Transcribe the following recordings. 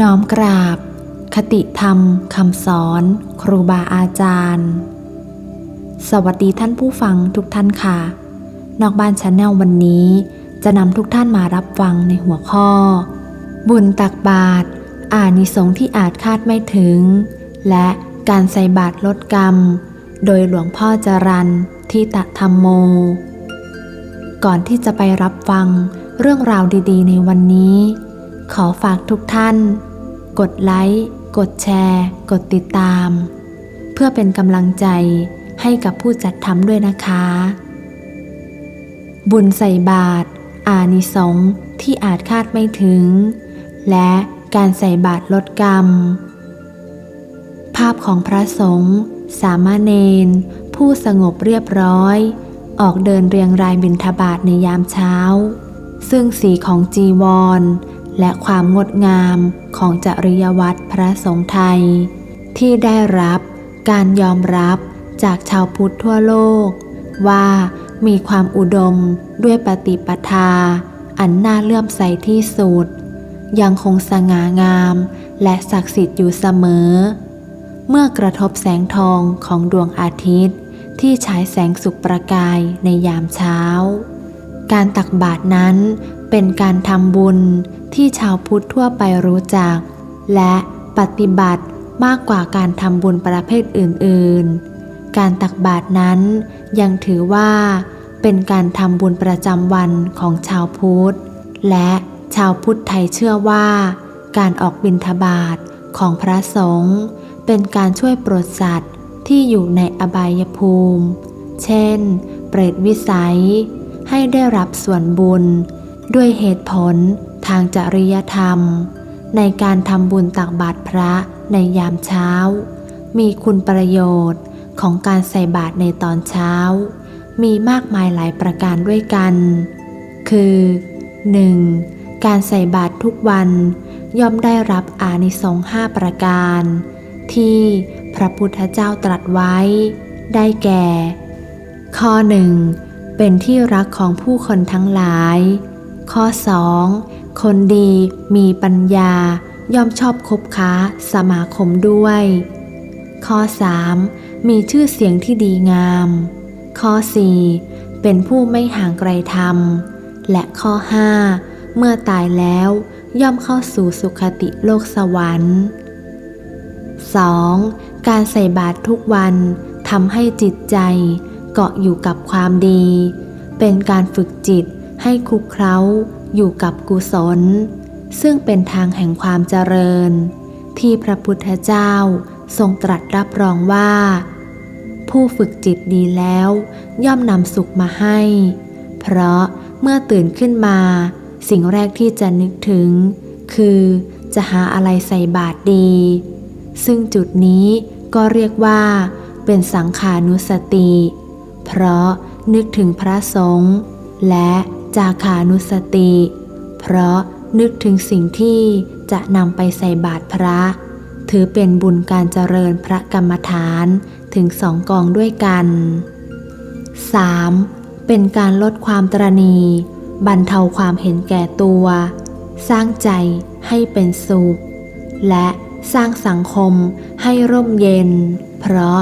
น้อมกราบ คติธรรมคำสอน ครูบาอาจารย์ สวัสดีท่านผู้ฟังทุกท่านค่ะ นอกบ้านชาแนลวันนี้ จะนำทุกท่านมารับฟังในหัวข้อ บุญตักบาตรอานิสงส์ที่อาจคาดไม่ถึง และการใส่บาตรลดกรรม โดยหลวงพ่อจรันทิตะธรรมโม ก่อนที่จะไปรับฟังเรื่องราวดี ๆ ในวันนี้ ขอฝากทุกท่าน กดไลค์ กดแชร์ กดติดตาม เพื่อเป็นกำลังใจให้กับผู้จัดทำด้วยนะคะ บุญใส่บาตรอานิสงส์ที่อาจคาดไม่ถึง และการใส่บาตรลดกรรม ภาพของพระสงฆ์สามเณรผู้สงบเรียบร้อย ออกเดินเรียงรายบิณฑบาตในยามเช้า ซึ่งสีของจีวร และความงดงามของจริยวัตรพระสงฆ์ไทย ที่ได้รับการยอมรับจากชาวพุทธทั่วโลก ว่ามีความอุดมด้วยปฏิปทา อันน่าเลื่อมใสที่สุด ยังคงสง่างามและศักดิ์สิทธิ์อยู่เสมอ เมื่อกระทบแสงทองของดวงอาทิตย์ ที่ฉายแสงสุกประกายในยามเช้า การตักบาตรนั้นเป็นการทำบุญ ที่ชาวพุทธทั่วไปรู้จัก และปฏิบัติมากกว่าการทำบุญประเภทอื่นๆ การตักบาตรนั้นยังถือว่าเป็นการทำบุญประจำวันของชาวพุทธ และชาวพุทธไทยเชื่อว่า การออกบิณฑบาตของพระสงฆ์เป็นการช่วยโปรดสัตว์ที่อยู่ในอบายภูมิ เช่น เปรตวิสัย ให้ได้รับส่วนบุญ ด้วยเหตุผล ทางจริยธรรม ในการทำบุญตักบาตรพระในยามเช้า มีคุณประโยชน์ของการใส่บาตรในตอนเช้า มีมากมายหลายประการด้วยกัน คือ 1. การใส่บาตรทุกวันย่อมได้รับอานิสงส์ห้าประการ ที่พระพุทธเจ้าตรัสไว้ ได้แก่ ข้อหนึ่งเป็นที่รักของผู้คนทั้งหลาย ข้อ 2. คนดีมีปัญญาย่อมชอบคบค้าสมาคมด้วย ข้อ 3. มีชื่อเสียงที่ดีงาม ข้อ 4. เป็นผู้ไม่ห่างไกลธรรม และข้อ 5. เมื่อตายแล้วย่อมเข้าสู่สุคติโลกสวรรค์ 2. การใส่บาตรทุกวันทำให้จิตใจเกาะอยู่กับความดี เป็นการฝึกจิตให้คุกเคล้า อยู่กับกุศล ซึ่งเป็นทางแห่งความเจริญ ที่พระพุทธเจ้าทรงตรัสรับรองว่า ผู้ฝึกจิตดีแล้ว ย่อมนำสุขมาให้ เพราะเมื่อตื่นขึ้นมา สิ่งแรกที่จะนึกถึง คือจะหาอะไรใส่บาตรดี ซึ่งจุดนี้ก็เรียกว่า เป็นสังขานุสติ เพราะนึกถึงพระสงฆ์และ จาขานุสติ เพราะนึกถึงสิ่งที่จะนำไปใส่บาตรพระ ถือเป็นบุญการเจริญพระกรรมฐานถึงสองกองด้วยกัน 3. เป็นการลดความตรณีบรรเทาความเห็นแก่ตัว สร้างใจให้เป็นสุข และสร้างสังคมให้ร่มเย็น เพราะ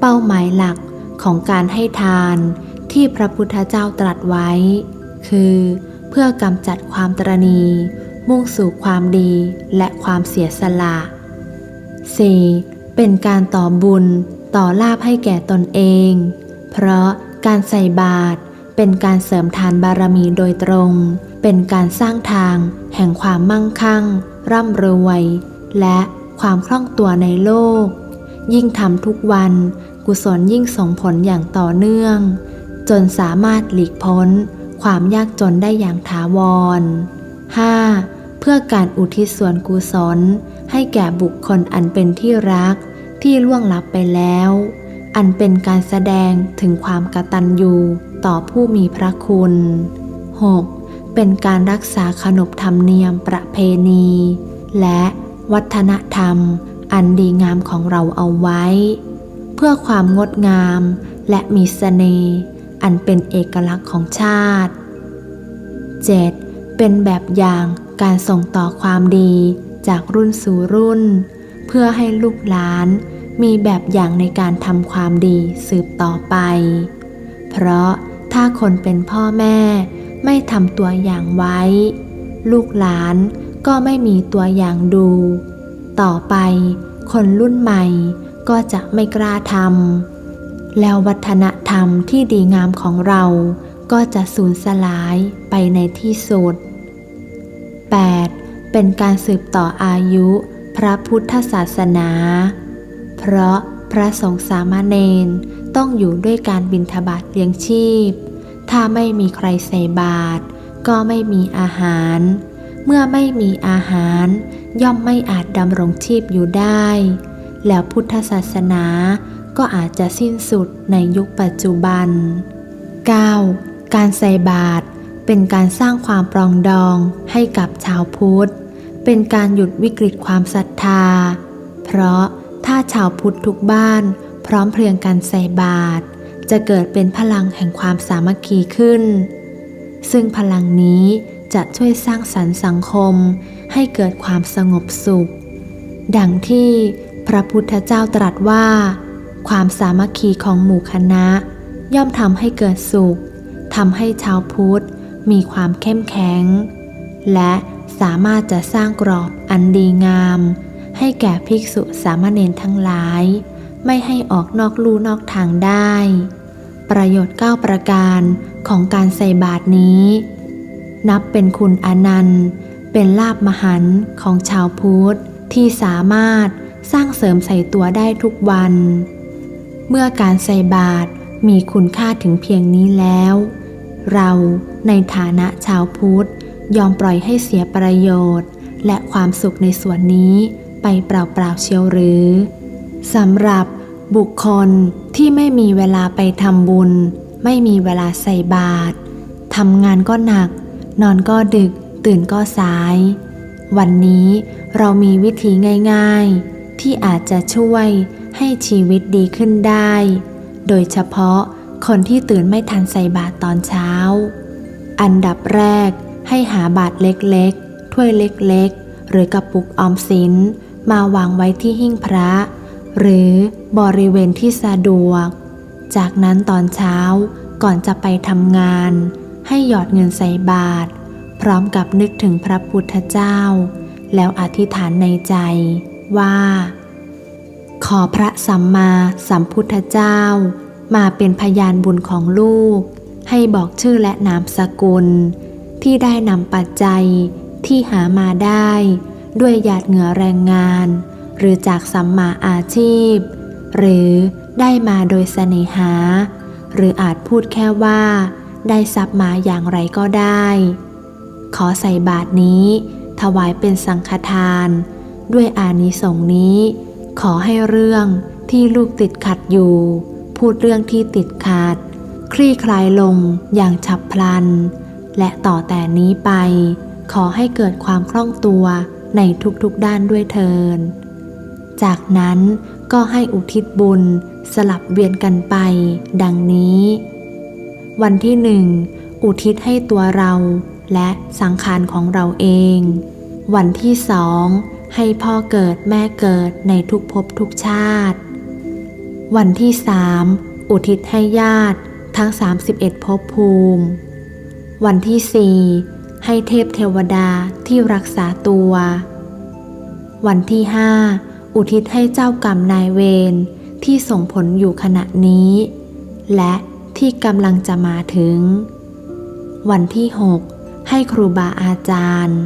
เป้าหมายหลักของการให้ทานที่พระพุทธเจ้าตรัสไว้ คือเพื่อกำจัดความตรณี มุ่งสู่ความดีและความเสียสละ 4. เป็นการต่อบุญต่อลาภให้แก่ตนเอง เพราะการใส่บาตรเป็นการเสริมทานบารมีโดยตรง เป็นการสร้างทางแห่งความมั่งคั่ง ร่ำรวย และความคล่องตัวในโลก ยิ่งทำทุกวัน กุศลยิ่งส่งผลอย่างต่อเนื่อง จนสามารถหลีกพ้น ความยากจนได้อย่างถาวร 5. เพื่อการอุทิศส่วนกุศล ให้แก่บุคคลอันเป็นที่รักที่ล่วงลับไปแล้ว อันเป็นการแสดงถึงความกตัญญูต่อผู้มีพระคุณ 6. เป็นการรักษาขนบธรรมเนียมประเพณี และวัฒนธรรมอันดีงามของเราเอาไว้ เพื่อความงดงามและมีสเสน่ห์ อันเป็นเอกลักษณ์ของชาติ 7. เป็นแบบอย่างการส่งต่อความดีจากรุ่นสู่รุ่น เพื่อให้ลูกหลานมีแบบอย่างในการทำความดีสืบต่อไป เพราะถ้าคนเป็นพ่อแม่ไม่ทำตัวอย่างไว้ ลูกหลานก็ไม่มีตัวอย่างดู ต่อไปคนรุ่นใหม่ก็จะไม่กล้าทำ แล้ววัฒนธรรมที่ดีงามของเราก็จะสูญสลายไปในที่สุด 8. เป็นการสืบต่ออายุพระพุทธศาสนา เพราะพระสงฆ์สามเณรต้องอยู่ด้วยการบิณฑบาตเลี้ยงชีพ ถ้าไม่มีใครใส่บาตรก็ไม่มีอาหาร เมื่อไม่มีอาหาร ย่อมไม่อาจดำรงชีพอยู่ได้ แล้วพุทธศาสนา ก็อาจจะสิ้นสุดในยุคปัจจุบัน 9. การใส่บาตรเป็นการสร้างความปรองดองให้กับชาวพุทธ เป็นการหยุดวิกฤตความศรัทธา เพราะถ้าชาวพุทธทุกบ้าน พร้อมเพรียงกันใส่บาตรจะเกิดเป็นพลังแห่งความสามัคคีขึ้น ซึ่งพลังนี้จะช่วยสร้างสรรค์สังคมให้เกิดความสงบสุข ดังที่พระพุทธเจ้าตรัสว่า ความสามัคคีของหมู่คณะ ย่อมทำให้เกิดสุขทำให้ชาวพุทธมีความเข้มแข็ง และสามารถจะสร้างกรอบอันดีงาม ให้แก่ภิกษุสามเณรทั้งหลาย ไม่ให้ออกนอกลู่นอกทางได้ ประโยชน์ 9 ประการของการใส่บาตรนี้ นับเป็นคุณอนันต์ เป็นลาบมหันต์ของชาวพุทธที่สามารถสร้างเสริมใส่ตัวได้ทุกวัน เมื่อการใส่บาตรมีคุณค่าถึงเพียงนี้แล้ว เราในฐานะชาวพุทธยอมปล่อยให้เสียประโยชน์ และความสุขในส่วนนี้ไปเปล่าๆเชียวหรือสำหรับบุคคลที่ไม่มีเวลาไปทำบุญ ไม่มีเวลาใส่บาตรทำงานก็หนัก นอนก็ดึก ตื่นก็สาย วันนี้เรามีวิธีง่าย ๆ ที่อาจจะช่วย ให้ชีวิตดีขึ้นได้ โดยเฉพาะคนที่ตื่นไม่ทันใส่บาตรตอนเช้า อันดับแรกให้หาบาตรเล็กๆ ถ้วยเล็กๆ หรือกระปุกออมสินมาวางไว้ที่หิ้งพระ หรือบริเวณที่สะดวก จากนั้นตอนเช้าก่อนจะไปทำงาน ให้หยอดเงินใส่บาตรพร้อมกับนึกถึงพระพุทธเจ้า แล้วอธิษฐานในใจว่า ขอพระสัมมาสัมพุทธเจ้า มาเป็นพยานบุญของลูก ให้บอกชื่อและนามสกุล ที่ได้นำปัจจัยที่หามาได้ ด้วยหยาดเหงื่อแรงงาน หรือจากสัมมาอาชีพ หรือได้มาโดยเสน่หา หรืออาจพูดแค่ว่า ได้ทรัพย์มาอย่างไรก็ได้ ขอใส่บาทนี้ ถวายเป็นสังฆทาน ด้วยอานิสงส์นี้ ขอให้เรื่องที่ลูกติดขัดอยู่ พูดเรื่องที่ติดขัด คลี่คลายลงอย่างฉับพลัน และต่อแต่นี้ไป ขอให้เกิดความคล่องตัวในทุกๆด้านด้วยเทิน จากนั้นก็ให้อุทิศบุญสลับเวียนกันไป ดังนี้ วันที่หนึ่งอุทิศให้ตัวเราและสังขารของเราเอง วันที่สอง ให้พ่อเกิดแม่เกิดในทุกภพทุกชาติ วันที่สามอุทิศให้ญาติทั้ง 31ภพภูมิ วันที่สี่ให้เทพเทวดาที่รักษาตัว วันที่ห้าอุทิศให้เจ้ากรรมนายเวรที่ส่งผลอยู่ขณะนี้ และที่กำลังจะมาถึง วันที่หกให้ครูบาอาจารย์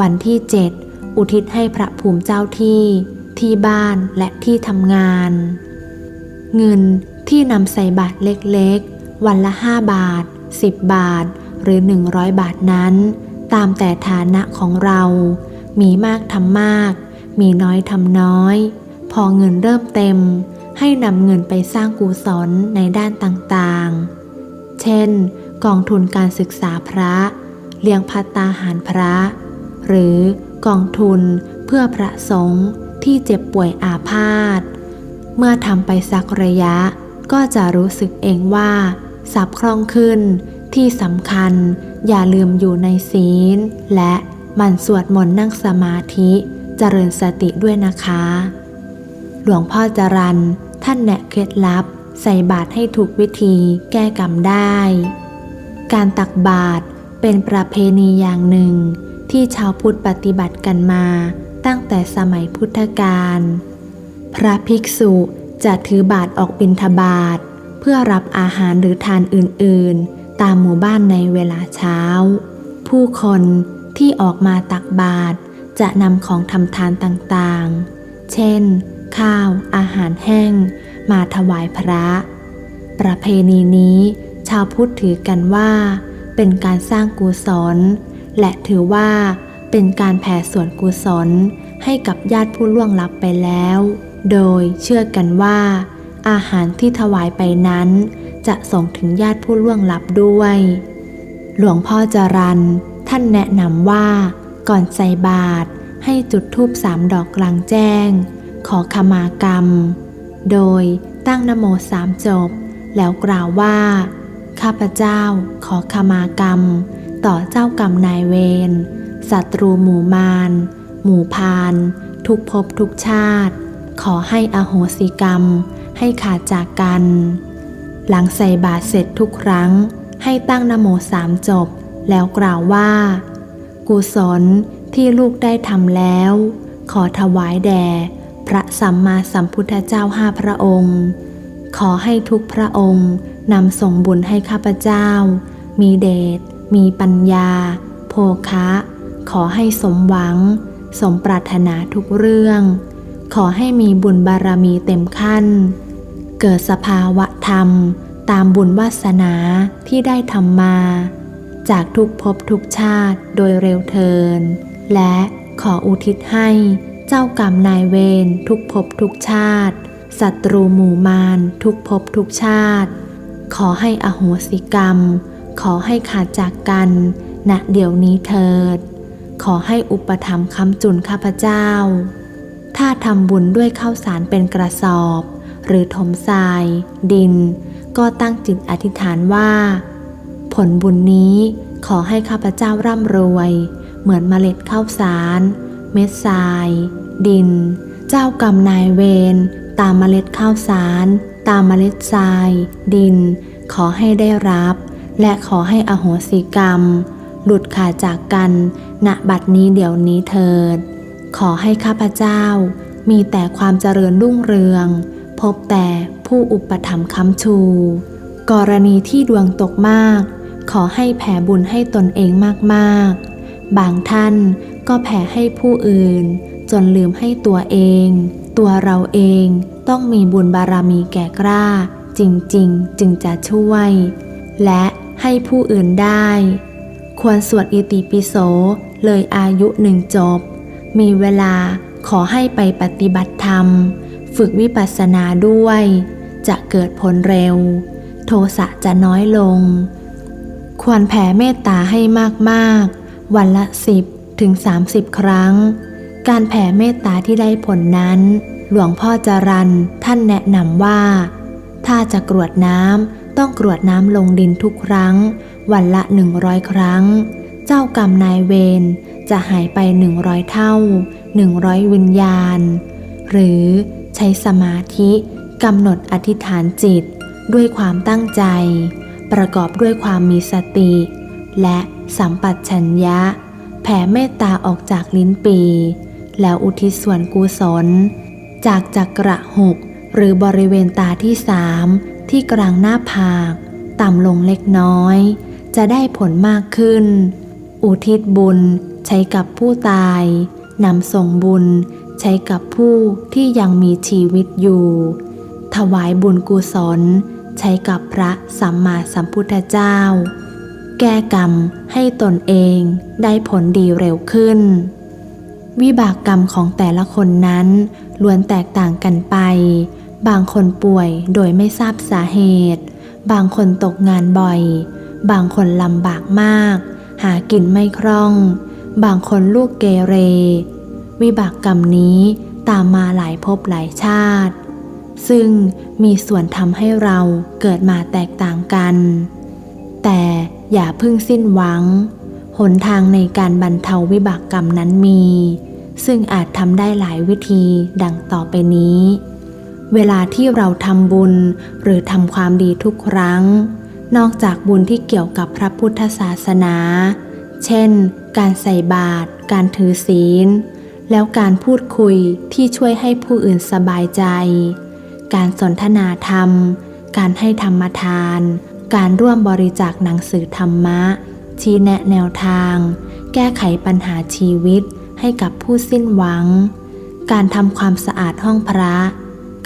วันที่เจ็ด อุทิศให้พระภูมิเจ้าที่ที่บ้านและที่ทำงาน เงินที่นำใส่บาทเล็กๆ วันละ 5 บาท 10 บาท หรือ 100 บาทนั้น ตามแต่ฐานะของเรา มีมากทำมาก มีน้อยทำน้อย พอเงินเริ่มเต็ม ให้นำเงินไปสร้างกุศลในด้านต่างๆ เช่น กองทุนการศึกษาพระ เลี้ยงพัตตาหารพระ หรือ กองทุนเพื่อพระสงฆ์ที่เจ็บป่วยอาพาธ เมื่อทำไปสักระยะ ก็จะรู้สึกเองว่าสับคล่องขึ้น ที่สำคัญอย่าลืมอยู่ในศีล และหมันสวดมนต์นั่งสมาธิเจริญสติด้วยนะคะ หลวงพ่อจรันท่านแนะเคล็ดลับ ใส่บาตรให้ถูกวิธีแก้กรรมได้ การตักบาตรเป็นประเพณีอย่างหนึ่ง ที่ชาวพุทธปฏิบัติกันมาตั้งแต่สมัยพุทธกาล พระภิกษุจะถือบาตรออกบิณฑบาตเพื่อรับอาหารหรือทานอื่นๆ ตามหมู่บ้านในเวลาเช้า ผู้คนที่ออกมาตักบาตรจะนำของทำทานต่างๆ เช่น ข้าว อาหารแห้ง มาถวายพระ ประเพณีนี้ ชาวพุทธถือกันว่า เป็นการสร้างกุศล และถือว่าเป็นการแผ่ส่วนกุศลให้กับญาติผู้ล่วงลับไปแล้ว โดยเชื่อกันว่า อาหารที่ถวายไปนั้น จะส่งถึงญาติผู้ล่วงลับด้วย หลวงพ่อจรันท่านแนะนำว่า ก่อนใส่บาตรให้จุดธูปสามดอกกลางแจ้ง ขอขมากรรม โดยตั้งนโมสามจบ แล้วกล่าวว่า ข้าพเจ้าขอขมากรรม ต่อเจ้ากรรมนายเวรศัตรูหมู่มาร หมู่พาน ทุกภพทุกชาติ ขอให้อโหสิกรรม ให้ขาดจากกัน หลังใส่บาตรเสร็จทุกครั้ง ให้ตั้งนโมสามจบ แล้วกล่าวว่า กุศลที่ลูกได้ทำแล้ว ขอถวายแด่พระสัมมาสัมพุทธเจ้าห้าพระองค์ ขอให้ทุกพระองค์นำส่งบุญให้ข้าพเจ้า มีเดช มีปัญญา โภคะ ขอให้สมหวัง สมปรารถนาทุกเรื่อง ขอให้มีบุญบารมีเต็มขั้น เกิดสภาวะธรรม ตามบุญวาสนาที่ได้ทำมา จากทุกภพทุกชาติโดยเร็วเทิน และขออุทิศให้เจ้ากรรมนายเวรทุกภพทุกชาติศัตรูหมู่มารทุกภพทุกชาติ ขอให้อโหสิกรรม ขอให้ขาดจากกัน ณ เดี๋ยวนี้เถิด ขอให้อุปถัมภ์คำจุนข้าพเจ้า ถ้าทำบุญด้วยข้าวสารเป็นกระสอบ หรือถมทราย ดิน ก็ตั้งจิตอธิษฐานว่า ผลบุญนี้ขอให้ข้าพเจ้าร่ำรวย เหมือนเมล็ดข้าวสาร เม็ดทราย ดิน เจ้ากรรมนายเวรตามเมล็ดข้าวสาร ตามเมล็ดทราย ดิน ขอให้ได้รับ และขอให้อโหสิกรรม หลุดขาดจากกันณบัดนี้เดี๋ยวนี้เถิด ขอให้ข้าพเจ้า มีแต่ความเจริญรุ่งเรือง พบแต่ผู้อุปถัมภ์ค้ำชู กรณีที่ดวงตกมาก ขอให้แผ่บุญให้ตนเองมากๆ บางท่านก็แผ่ให้ผู้อื่น จนลืมให้ตัวเอง ตัวเราเองต้องมีบุญบารมีแก่กล้า จริงๆ จึงจะช่วย และ ให้ผู้อื่นได้ ควรสวดอิติปิโสเลยอายุหนึ่งจบ มีเวลาขอให้ไปปฏิบัติธรรม ฝึกวิปัสสนาด้วย จะเกิดผลเร็ว โทสะจะน้อยลง ควรแผ่เมตตาให้มากๆ วันละสิบถึง 30 ครั้ง การแผ่เมตตาที่ได้ผลนั้น หลวงพ่อจรันท่านแนะนำว่า ถ้าจะกรวดน้ำ ต้องกรวดน้ำลงดินทุกครั้ง วันละหนึ่งร้อยครั้ง เจ้ากรรมนายเวรจะหายไปหนึ่งร้อยเท่าหนึ่งร้อยวิญญาณ หรือใช้สมาธิกำหนดอธิษฐานจิต ด้วยความตั้งใจ ประกอบด้วยความมีสติ และสัมปัชัญญะ แผ่เมตตาออกจากลิ้นปี แล้วอุทิศส่วนกุศล จากจักระหกหรือบริเวณตาที่สาม ที่กลางหน้าผาก ต่ำลงเล็กน้อย จะได้ผลมากขึ้น อุทิศบุญใช้กับผู้ตายนำส่งบุญใช้กับผู้ที่ยังมีชีวิตอยู่ ถวายบุญกุศล ใช้กับพระสัมมาสัมพุทธเจ้า แก้กรรมให้ตนเองได้ผลดีเร็วขึ้น วิบากกรรมของแต่ละคนนั้นล้วนแตกต่างกันไป บางคนป่วยโดยไม่ทราบสาเหตุ บางคนตกงานบ่อย บางคนลำบากมาก หากินไม่คล่อง บางคนลูกเกเร วิบากกรรมนี้ตามมาหลายภพหลายชาติ ซึ่งมีส่วนทำให้เราเกิดมาแตกต่างกัน แต่อย่าพิ่งสิ้นหวัง หนทางในการบรรเทาวิบากกรรมนั้นมี ซึ่งอาจทำได้หลายวิธีดังต่อไปนี้ เวลาที่เราทำบุญหรือทำความดีทุกครั้ง นอกจากบุญที่เกี่ยวกับพระพุทธศาสนา เช่น การใส่บาตร การถือศีล แล้วการพูดคุยที่ช่วยให้ผู้อื่นสบายใจ การสนทนาธรรม การให้ธรรมทาน การร่วมบริจาคหนังสือธรรมะ ชี้แนะแนวทาง แก้ไขปัญหาชีวิตให้กับผู้สิ้นหวัง การทำความสะอาดห้องพระ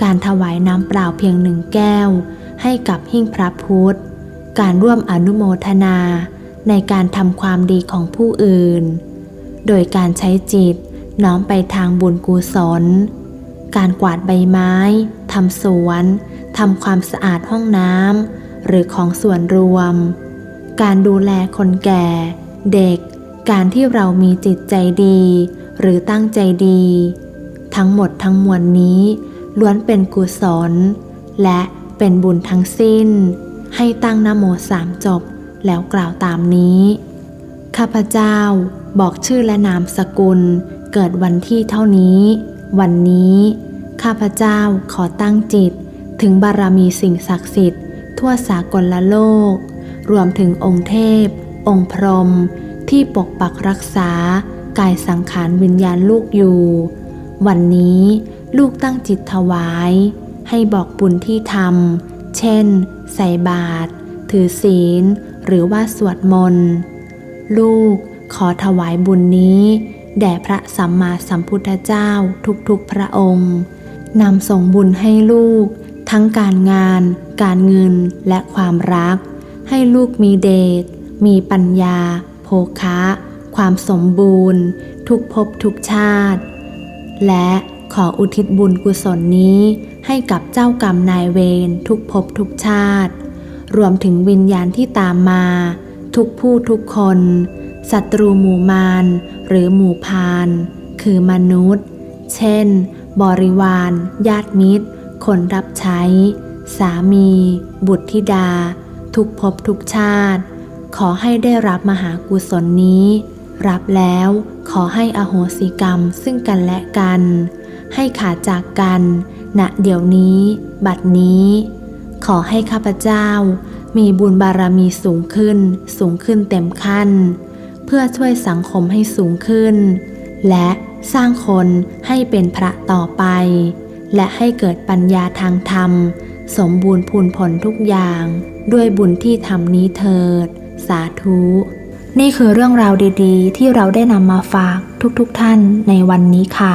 การถวายน้ำเปล่าเพียงหนึ่งแก้ว ให้กับหิ้งพระพุทธ การร่วมอนุโมทนา ในการทำความดีของผู้อื่น โดยการใช้จิตน้อมไปทางบุญกุศล การกวาดใบไม้ ทำสวน ทำความสะอาดห้องน้ำ หรือของส่วนรวม การดูแลคนแก่ เด็ก การที่เรามีจิตใจดี หรือตั้งใจดี ทั้งหมดทั้งมวลนี้ ล้วนเป็นกุศล และเป็นบุญทั้งสิ้น ให้ตั้งนโมสามจบแล้วกล่าวตามนี้ ข้าพเจ้าบอกชื่อและนามสกุล เกิดวันที่เท่านี้ วันนี้ ข้าพเจ้าขอตั้งจิต ถึงบารมีสิ่งศักดิ์สิทธิ์ ทั่วสากลละโลก รวมถึงองค์เทพ องค์พรหมที่ปกปักรักษากายสังขารวิญญาณลูกอยู่ วันนี้ ลูกตั้งจิตถวาย ให้บอกบุญที่ทำ เช่น ใส่บาตร ถือศีล หรือว่าสวดมนต์ ลูกขอถวายบุญนี้ แด่พระสัมมาสัมพุทธเจ้าทุกๆพระองค์นำส่งบุญให้ลูก ทั้งการงาน การเงินและความรัก ให้ลูกมีเดช มีปัญญา โภคะ ความสมบูรณ์ ทุกภพทุกชาติ และ ขออุทิศบุญกุศลนี้ให้กับเจ้ากรรมนายเวรทุกภพทุกชาติ รวมถึงวิญญาณที่ตามมา ทุกผู้ทุกคนศัตรูหมู่มารหรือหมู่พาน คือมนุษย์ เช่น บริวาร ญาติมิตร คนรับใช้ สามี บุตรธิดา ทุกภพทุกชาติ ขอให้ได้รับมหากุศลนี้ รับแล้วขอให้อโหสิกรรมซึ่งกันและกัน ให้ขาดจากกัน ณเดี๋ยวนี้ บัดนี้ ขอให้ข้าพเจ้า มีบุญบารมีสูงขึ้น สูงขึ้นเต็มขั้น เพื่อช่วยสังคมให้สูงขึ้น และสร้างคนให้เป็นพระต่อไป และให้เกิดปัญญาทางธรรม สมบูรณ์พูนผลทุกอย่าง ด้วยบุญที่ทำนี้เถิด สาธุนี่คือเรื่องราวดีๆ ที่เราได้นำมาฝากทุกๆทท่านในวันนี้ค่ะ